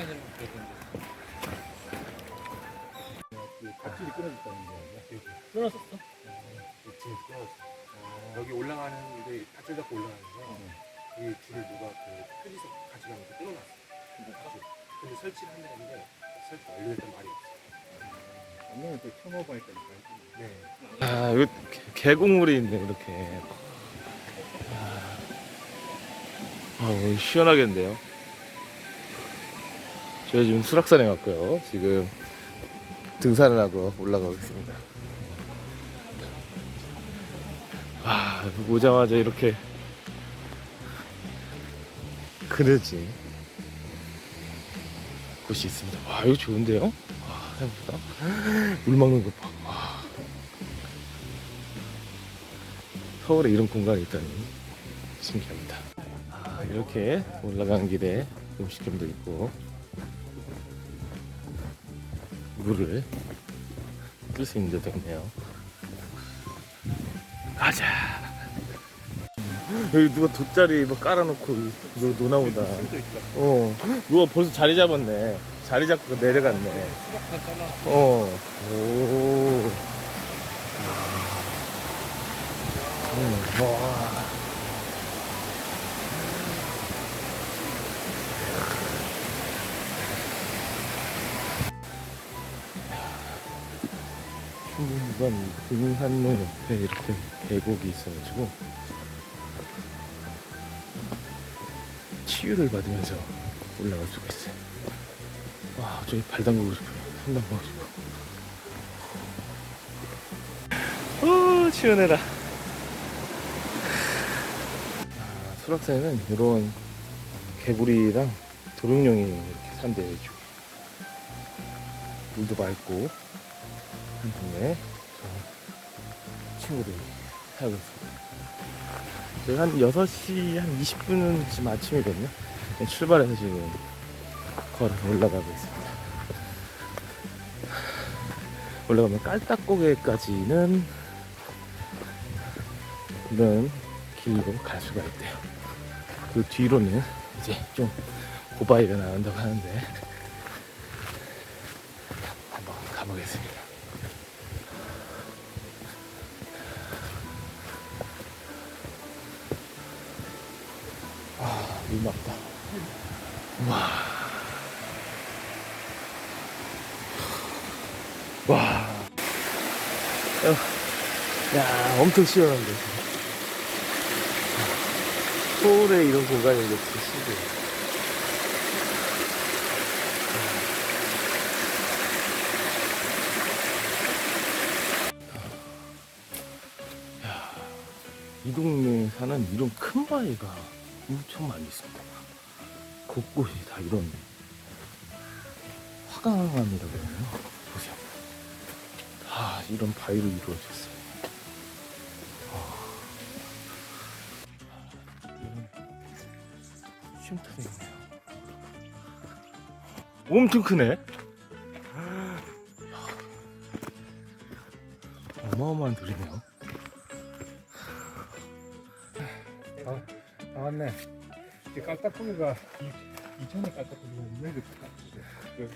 시간이라면 그랬던데. 밧줄이 끊어졌다는 거야. 여기. 끊었었어? 지금 끊어졌어. 여기 올라가는 데 밧줄 잡고 올라가는데 이 줄을 누가 그 표지석 가져가면서 끊어놨어. 밧줄. 근데 설치를 한다는데 설치 완료됐단 말이 없어. 오늘 또 와보니까 네. 아, 개- 계곡물이 있네, 이렇게. 아, 오늘 시원하겠는데요. 저희 지금 수락산에 왔고요. 지금 등산을 하고 올라가고 있습니다. 아, 오자마자 이렇게 그늘진 곳이 있습니다. 와, 이거 좋은데요? 와, 생각보다. 물 막는 것 봐. 와. 서울에 이런 공간이 있다니 신기합니다. 아, 이렇게 올라가는 길에 음식점도 있고 물을 끌 수 있는 데도 있네요. 가자. 여기 누가 돗자리 막 깔아놓고 노, 노나 보다. 어, 누가 벌써 자리 잡았네. 자리 잡고 내려갔네. 어, 오. 음, 와. 충북관 등산로 옆에 이렇게 계곡이 있어가지고 치유를 받으면서 올라갈 수가 있어요. 와, 저기 발 담그고 싶어요. 손 담그고 싶어. 오, 시원해라. 아, 수락산에는 이런 개구리랑 도롱뇽이 이렇게 산대요. 물도 맑고, 한 동네 저 친구들이 살고 있습니다. 저희 한 6시 한 20분쯤 아침이거든요. 출발해서 지금 걸어 올라가고 있습니다. 올라가면 깔딱고개까지는 이런 길로 갈 수가 있대요. 그 뒤로는 이제 좀 고바위가 나온다고 하는데 한번 가보겠습니다. 아, 물 막다. 와. 와. 어, 야, 엄청 시원한데. 서울에 이런 공간이 이렇게. 야, 이 동네에 사는 이런 큰 바위가 엄청 많이 있습니다. 곳곳이 다 이런 화강암이라고 해요. 보세요. 다 이런 바위로 이루어졌어요. 쉼터도 있네요. 엄청 크네. 어마어마한 돌이네요. 이 깔딱고기가 이천에 깔딱고기가 있는데 그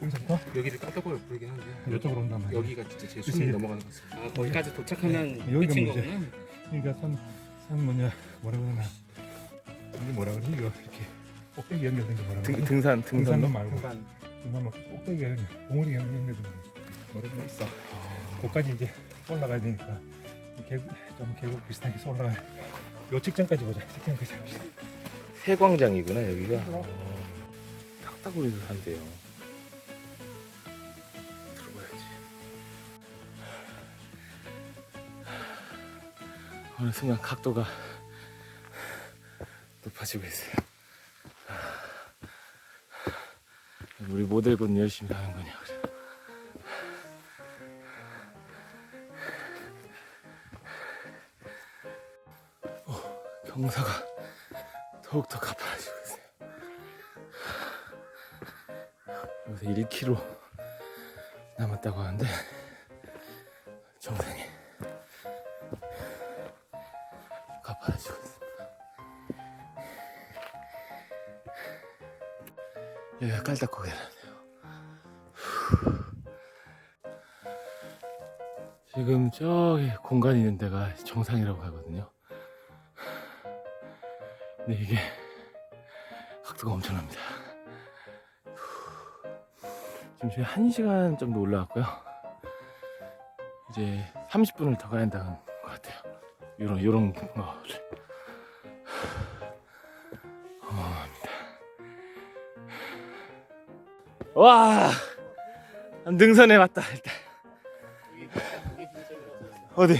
공사터 여기를 깔딱고기 부르긴 한데 이쪽으로 온단 말이야. 여기가 진짜 제 그치. 숨이 넘어가는 것 같습니다. 아, 거기까지 도착하면 네, 여기가 끝인 문제. 거구나. 그러니까 산, 산 뭐냐 뭐라 그러나 이게 뭐라 그러지 이거 이렇게 꼭대기 연결된 게 뭐라 등, 그러나 등산, 등산로 등산로? 말고 공간 등산 막 꼭대기 연결 봉우리 연결된 거 뭐라 그러나 있어. 거기까지 이제 올라가야 되니까 이 계곡 좀 계곡 비슷하게 해서 올라가. 요 직전까지 보자. 직전까지 봅시다. 세광장이구나 여기가. 탁탁우리도 산대요. 들어가야지. 어느 순간 각도가 높아지고 있어요. 우리 모델군 열심히 하는 거냐 그래. 어, 경사가 더욱더 가파라지고 있어요. 여기서 1km 남았다고 하는데 정상에 가파라지고 있습니다. 여기가 깔딱거리네요. 지금 저기 공간이 있는 데가 정상이라고 하거든요. 근데 이게 각도가 엄청납니다. 지금 저희 1시간 정도 올라왔고요. 이제 30분을 더 가야 한다는 것 같아요. 요런 거를. 어마어마합니다. 와! 능선에 왔다, 일단. 어디?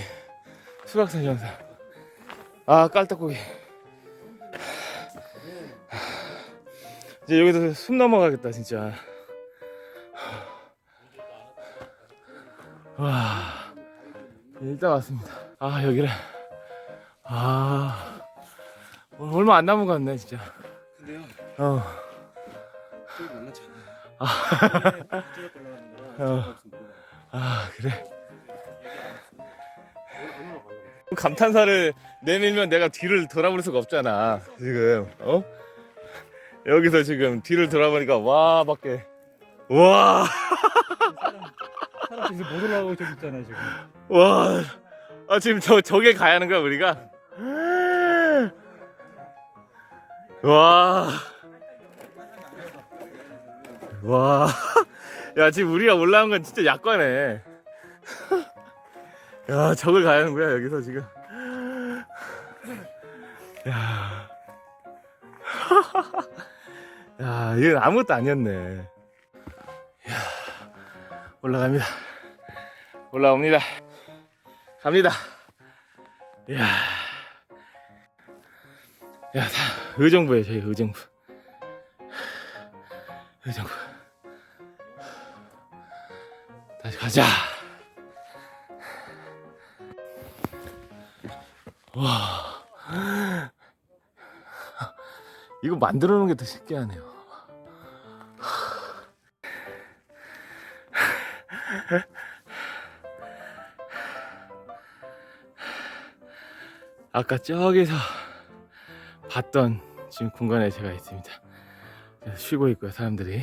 수락산 정상. 아, 깔딱고기. 이제 여기서 숨 넘어가겠다, 진짜. 와. 일단 왔습니다. 아, 여기를. 아. 얼마 안 남은 것 같네, 진짜. 근데요, 어. 저기 만나지 않아요. 아. 어. 아, 그래. 감탄사를 내밀면 내가 뒤를 돌아볼 수가 없잖아. 지금, 어? 여기서 지금 뒤를 돌아보니까, 와, 밖에. 와, 사람 그래서 못 올라가고 저기 있잖아요 지금. 와. 아, 지금 저, 저게 가야 하는 거야, 우리가? 와. 와. 야, 지금 우리가 올라온 건 진짜 약과네. 야, 저걸 가야 하는 거야, 여기서 지금. 야, 이건 아무것도 아니었네. 야, 올라갑니다. 올라옵니다. 갑니다. 야. 야, 다 의정부에 저희 의정부. 의정부. 다시 가자. 와. 이거 만들어 놓은 게 더 신기하네요. 아까 저기서 봤던 지금 공간에 제가 있습니다. 쉬고 있고요, 사람들이.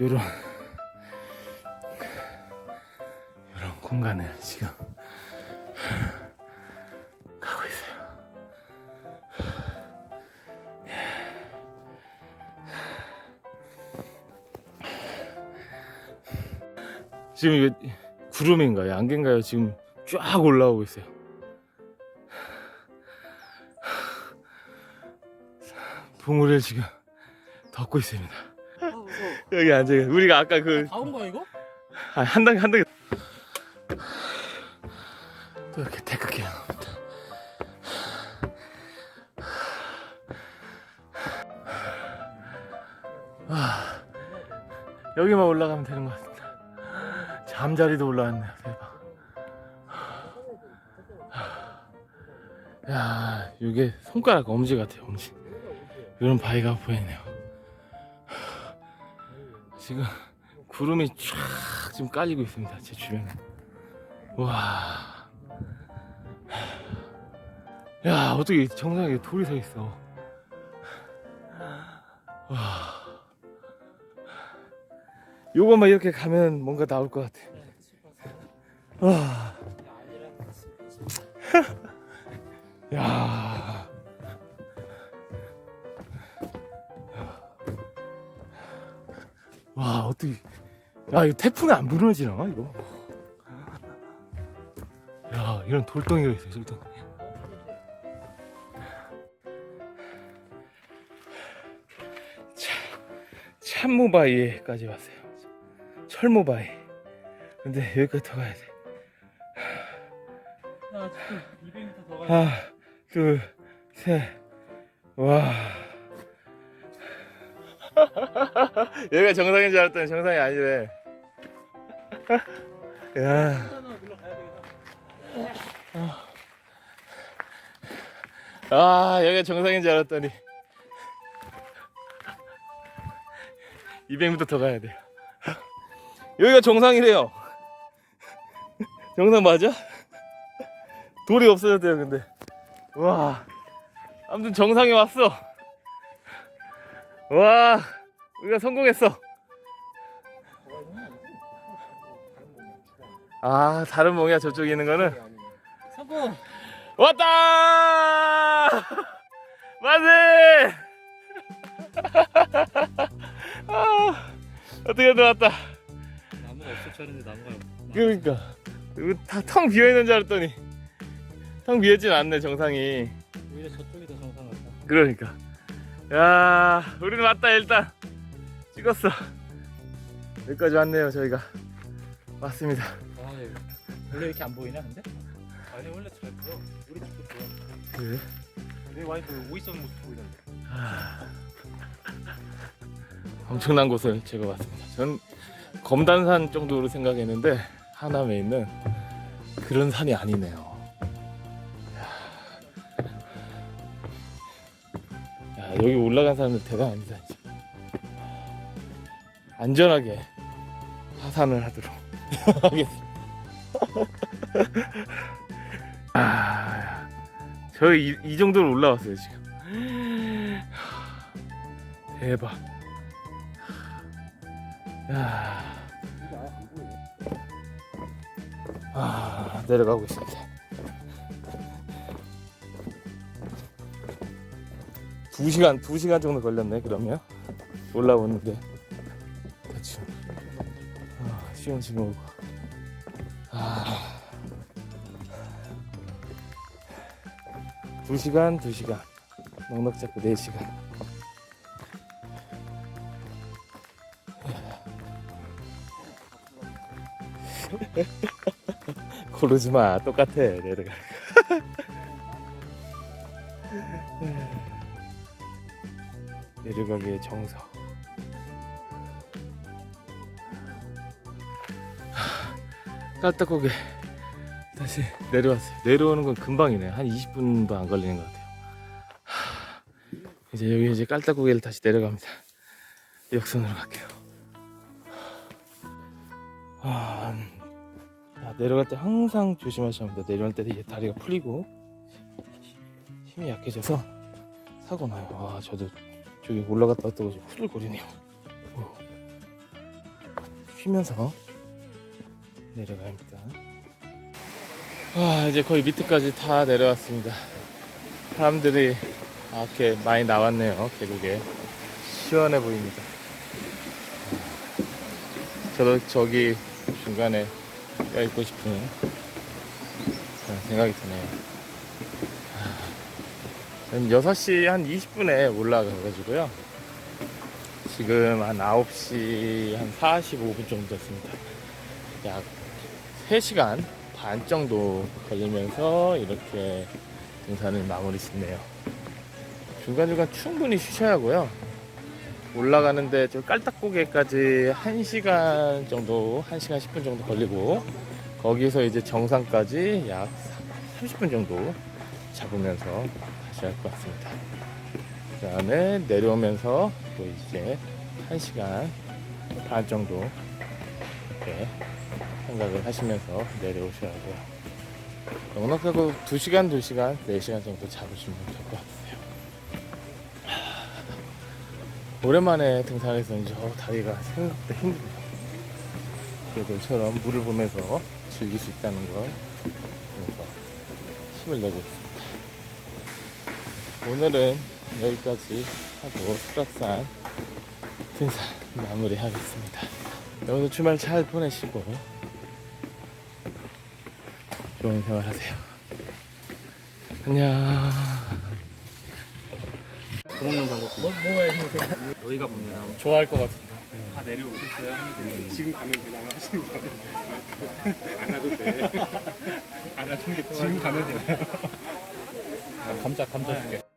요런, 요런 공간을 지금 지금 이게 구름인가요? 안개인가요? 지금 쫙 올라오고 있어요. 봉우리를 지금 덮고 있습니다. 아, 무서워. 여기 앉아. 우리가 아까 그 다온 거야 이거? 아, 한 단계 한 단계 또 이렇게 태극기가 나옵니다. 아, 여기만 올라가면 되는 것 같습니다. 잠자리도 올라왔네요. 대박. 야, 이게 손가락 엄지 같아요. 엄지. 이런 바위가 보이네요. 지금 구름이 쫙 지금 깔리고 있습니다. 제 주변에. 와. 야, 어떻게 정상에 돌이 서 있어. 와. 요것만 이렇게 가면 뭔가 나올 것 같아. 와. 야. 와, 어떻게. 야, 이거 태풍에 안 무너지나, 이거? 야, 이런 돌덩이가 있어요, 돌덩이. 차, 참모바위에까지 왔어요. 철모바위. 근데 여기까지 더 가야 돼. 야 지금 200m 더 가야 하나, 둘, 셋. 와. 여기가 정상인 줄 알았더니 정상이 아니래. 야. 아, 여기가 정상인 줄 알았더니. 200m 더 가야 돼요. 여기가 정상이래요. 정상 맞아? 돌이 없어졌대요, 근데. 와. 아무튼 정상에 왔어. 와, 우리가 성공했어. 아, 다른 몽이야 저쪽에 있는 거는 성공. 왔다. 만세. 아, 어떻게든 왔다. 알았는데 나무가 그러니까 이거 다텅 비어 있는 줄 알았더니 텅 비어진 않네 정상이. 오히려 저쪽이 더 정상 같다. 그러니까. 야, 우리는 왔다 일단 찍었어. 여기까지 왔네요 저희가. 왔습니다. 아, 예. 원래 이렇게 안 보이냐 근데? 아니 원래 잘 보여. 우리 집도 보여. 그래? 내 와이프 오이 쏘는 모습 보이던데. 엄청난 곳을 제가 왔습니다. 전 검단산 정도로 생각했는데 하남에 있는 그런 산이 아니네요. 야, 야, 여기 올라간 사람들 대단합니다. 안전하게 하산을 하도록 하겠습니다. 아, 저희 이, 이 정도로 올라왔어요 지금. 대박. 야. 아, 내려가고 있습니다. 두 시간, 두 시간 정도 걸렸네, 그러면. 올라오는데. 대충. 아, 시원치 오고. 아. 두 시간, 두 시간. 넉넉 잡고 네 시간. 고르지 마. 똑같아. 내려가. 내려가기의 정석. 깔딱고개 다시 내려왔어요. 내려오는 건 금방이네요. 한 20분도 안 걸리는 것 같아요. 하, 이제 여기 이제 깔딱고개를 다시 내려갑니다. 역선으로 갈게요. 아, 야, 내려갈 때 항상 조심하셔야 합니다. 내려올 때 이게 다리가 풀리고 힘이 약해져서 사고 나요. 와, 저도 저기 올라갔다 왔다가 지금 후들거리네요. 오. 쉬면서 내려가야 합니다. 아, 이제 거의 밑에까지 다 내려왔습니다. 사람들이 아, 이렇게 많이 나왔네요. 계곡에 시원해 보입니다. 저도 저기 중간에 껴있고 싶은 그런 생각이 드네요. 저는 6시 한 20분에 올라가가지고요. 지금 한 9시 한 45분 정도 됐습니다. 약 3시간 반 정도 걸리면서 이렇게 등산을 마무리 짓네요. 중간중간 충분히 쉬셔야 하고요. 올라가는데 저 깔딱고개까지 1시간 정도, 1시간 10분 정도 걸리고 거기서 이제 정상까지 약 30분 정도 잡으면서 가셔야 할것 같습니다. 그 다음에 내려오면서 또 이제 1시간 반 정도 이렇게 생각을 하시면서 내려오셔야 돼요. 넉넉하고 2시간, 2시간, 4시간 정도 잡으시면 될 것 같아요. 오랜만에 등산해서 어, 다리가 생각보다 힘드네요. 얘들처럼 물을 보면서 즐길 수 있다는 걸 그래서 힘을 내고 있습니다. 오늘은 여기까지 하고 수락산 등산 마무리하겠습니다. 오늘 주말 잘 보내시고 좋은 생활 하세요. 안녕. 도망는 방법. 뭐 뭐가 힘드 여기가 봅니다. 좋아할 것 같아. 다 내려오셨어요? 지금 가면 되나 하시는 거 안 와도 돼. 안 하시는 게 지금 가면 되나요? 감자 감자 줄게.